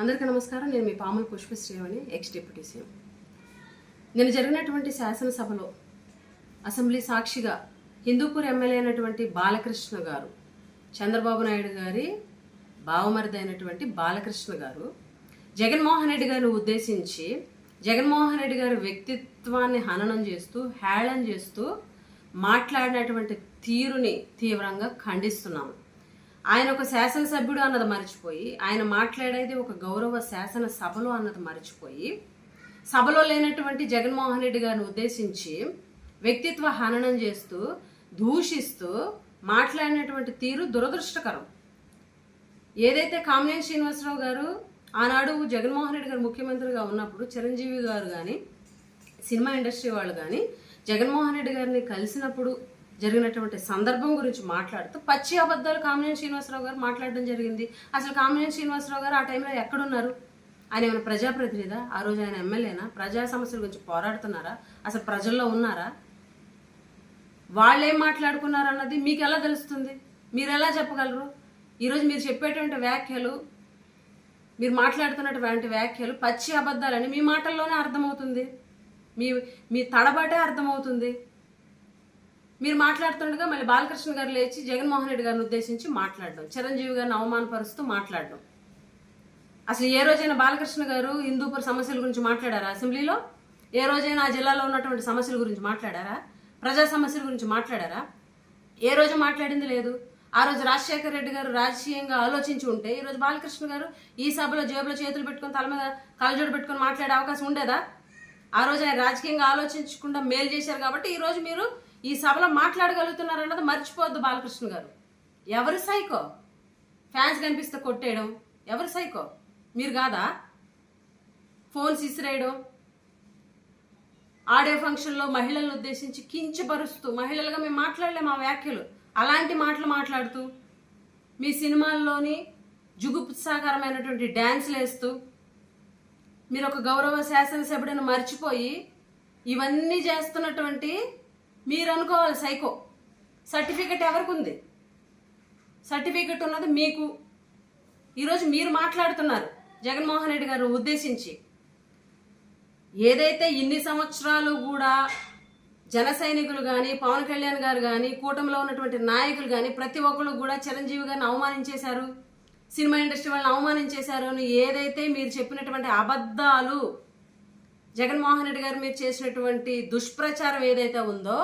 అందరికీ నమస్కారం. నేను మీ Pamula Pushpasreevani ex deputy CM. నేను జరిగినటువంటి శాసనసభలో అసెంబ్లీ సాక్షిగా హిందూపూర్ ఎమ్మెల్యే అయినటువంటి బాలకృష్ణ గారు చంద్రబాబు నాయుడు గారి బావమరిది అయినటువంటి బాలకృష్ణ గారు జగన్మోహన్ రెడ్డి గారిని ఉద్దేశించి జగన్మోహన్ రెడ్డి గారి వ్యక్తిత్వాన్ని హననం చేస్తూ హేళన చేస్తూ మాట్లాడినటువంటి తీరుని తీవ్రంగా ఖండిస్తున్నాము. ఆయన ఒక శాసనసభ్యుడు అన్నది మర్చిపోయి ఆయన మాట్లాడేది ఒక గౌరవ శాసన సభలో అన్నది మర్చిపోయి సభలో లేనటువంటి జగన్మోహన్ రెడ్డి గారిని ఉద్దేశించి వ్యక్తిత్వ హననం చేస్తూ దూషిస్తూ మాట్లాడినటువంటి తీరు దురదృష్టకరం. ఏదైతే కామినేని శ్రీనివాసరావు గారు ఆనాడు జగన్మోహన్ రెడ్డి గారు ముఖ్యమంత్రిగా ఉన్నప్పుడు చిరంజీవి గారు కానీ సినిమా ఇండస్ట్రీ వాళ్ళు కానీ జగన్మోహన్ రెడ్డి గారిని కలిసినప్పుడు జరిగినటువంటి సందర్భం గురించి మాట్లాడుతూ పచ్చి అబద్ధాలు కామినేని శ్రీనివాసరావు గారు మాట్లాడడం జరిగింది. అసలు కామినేని శ్రీనివాసరావు గారు ఆ టైంలో ఎక్కడున్నారు? ఆయన ఏమైనా ప్రజాప్రతినిధా? ఆ రోజు ఆయన ఎమ్మెల్యేనా? ప్రజా సమస్యల గురించి పోరాడుతున్నారా? అసలు ప్రజల్లో ఉన్నారా? వాళ్ళేం మాట్లాడుకున్నారన్నది మాట్లాడుకున్నారు అన్నది మీకు ఎలా తెలుస్తుంది? మీరు ఎలా చెప్పగలరు? ఈరోజు మీరు చెప్పేటువంటి వ్యాఖ్యలు మీరు మాట్లాడుతున్నటువంటి వ్యాఖ్యలు పచ్చి అబద్ధాలని మీ మాటల్లోనే అర్థమవుతుంది. మీ మీ తడబాటే అర్థమవుతుంది. మీరు మాట్లాడుతుండగా మళ్ళీ బాలకృష్ణ గారు లేచి జగన్మోహన్ రెడ్డి గారిని ఉద్దేశించి మాట్లాడడం. చిరంజీవి గారిని అవమానపరుస్తూ మాట్లాడడం. అసలు ఏ రోజైనా బాలకృష్ణ గారు హిందూపూర్ సమస్యల గురించి మాట్లాడారా అసెంబ్లీలో? ఏ రోజైనా ఆ జిల్లాలో ఉన్నటువంటి సమస్యల గురించి మాట్లాడారా? ప్రజా సమస్యల గురించి మాట్లాడారా? ఏ రోజు మాట్లాడింది లేదు? ఆ రోజు రాజశేఖర రెడ్డి గారు రాజకీయంగా ఆలోచించి ఉంటే ఈ రోజు బాలకృష్ణ గారు ఈ సభలో జేబులో చేతులు పెట్టుకొని తల మీద కలజోడు పెట్టుకొని మాట్లాడే అవకాశం ఉండేదా? ఆ రోజు ఆయన రాజకీయంగా ఆలోచించకుండా మేలు చేశారు కాబట్టి ఈ రోజు మీరు ఈ సభలో మాట్లాడగలుగుతున్నారు అన్నది మర్చిపోవద్దు బాలకృష్ణ గారు. ఎవరు సైకో? ఫ్యాన్స్ కనిపిస్తే కొట్టేయడం. ఎవరు సైకో? మీరు కాదా? ఫోన్స్ ఇసిరేయడం ఆడియో ఫంక్షన్లో మహిళలను ఉద్దేశించి కించపరుస్తూ మహిళలుగా మేము మాట్లాడలేము ఆ వ్యాఖ్యలు. అలాంటి మాటలు మాట్లాడుతూ మీ సినిమాల్లోని జుగుప్సాకరమైనటువంటి డ్యాన్స్లు వేస్తూ మీరు ఒక గౌరవ శాసనసభ్యుడిని మర్చిపోయి ఇవన్నీ చేస్తున్నటువంటి మీరు అనుకోవాలి సైకో. సర్టిఫికెట్ ఎవరికి ఉంది సర్టిఫికెట్ ఉన్నది మీకు. ఈరోజు మీరు మాట్లాడుతున్నారు జగన్మోహన్ రెడ్డి గారు ఉద్దేశించి. ఏదైతే ఇన్ని సంవత్సరాలు కూడా జన సైనికులు కానీ పవన్ కళ్యాణ్ గారు కానీ కూటమిలో ఉన్నటువంటి నాయకులు కానీ ప్రతి ఒక్కరు కూడా చిరంజీవి గారిని అవమానించేశారు సినిమా ఇండస్ట్రీ వాళ్ళని అవమానించేశారు అని ఏదైతే మీరు చెప్పినటువంటి అబద్ధాలు జగన్మోహన్ రెడ్డి గారు మీరు చేసినటువంటి దుష్ప్రచారం ఏదైతే ఉందో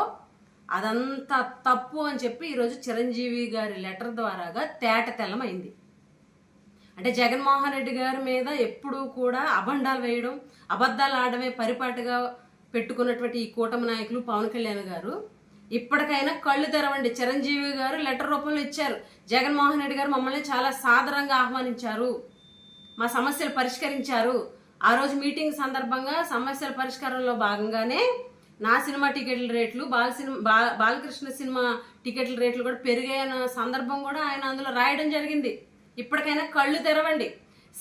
అదంతా తప్పు అని చెప్పి ఈరోజు చిరంజీవి గారి లెటర్ ద్వారాగా తేట తెల్లమైంది. అంటే జగన్మోహన్ రెడ్డి గారి మీద ఎప్పుడూ కూడా అబండాలు వేయడం అబద్ధాలు ఆడమే పరిపాటిగా పెట్టుకున్నటువంటి ఈ కూటమి నాయకులు పవన్ కళ్యాణ్ గారు. ఇప్పటికైనా కళ్ళు తెరవండి. చిరంజీవి గారు లెటర్ రూపంలో ఇచ్చారు. జగన్మోహన్ రెడ్డి గారు మమ్మల్ని చాలా సాదరంగా ఆహ్వానించారు. మా సమస్యలు పరిష్కరించారు. ఆ రోజు మీటింగ్ సందర్భంగా సమస్యల పరిష్కారంలో భాగంగానే నా సినిమా టికెట్ల రేట్లు బాల సినిమా బా- బాలకృష్ణ సినిమా టికెట్ల రేట్లు కూడా పెరిగాయన్న సందర్భం కూడా ఆయన అందులో రాయడం జరిగింది. ఇప్పటికైనా కళ్ళు తెరవండి.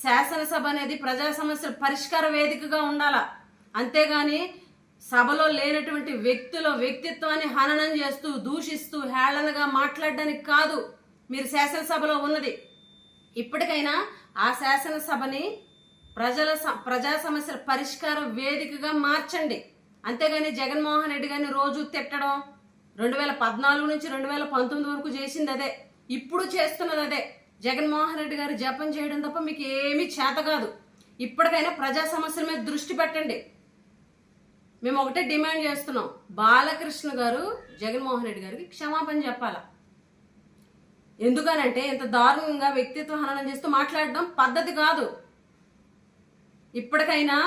శాసనసభ అనేది ప్రజా సమస్యల పరిష్కార వేదికగా ఉండాలా? అంతేగాని సభలో లేనటువంటి వ్యక్తుల వ్యక్తిత్వాన్ని హననం చేస్తూ దూషిస్తూ హేళనగా మాట్లాడడానికి కాదు మీరు శాసనసభలో ఉన్నది. ఇప్పటికైనా ఆ శాసనసభని ప్రజల స- ప్రజా సమస్యల పరిష్కార వేదికగా మార్చండి. అంతేగాని జగన్మోహన్ రెడ్డి గారిని రోజు తిట్టడం రెండు వేల పద్నాలుగు నుంచి రెండు వేల పంతొమ్మిది వరకు చేసింది అదే. ఇప్పుడు చేస్తున్నది అదే. జగన్మోహన్ రెడ్డి గారు జపం చేయడం తప్ప మీకు ఏమీ చేత కాదు. ఇప్పటికైనా ప్రజా సమస్యల మీద దృష్టి పెట్టండి. మేము ఒకటే డిమాండ్ చేస్తున్నాం. బాలకృష్ణ గారు జగన్మోహన్ రెడ్డి గారికి క్షమాపణ చెప్పాలా? ఎందుకనంటే ఇంత దారుణంగా వ్యక్తిత్వ హననం చేస్తూ మాట్లాడడం పద్ధతి కాదు. ఇప్పటికైనా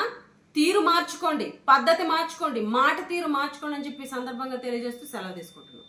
తీరు మార్చుకోండి పద్ధతి మార్చుకోండి మాట తీరు మార్చుకోండి అని చెప్పి సందర్భంగా తెలియజేస్తూ సెలవు తీసుకుంటున్నాం.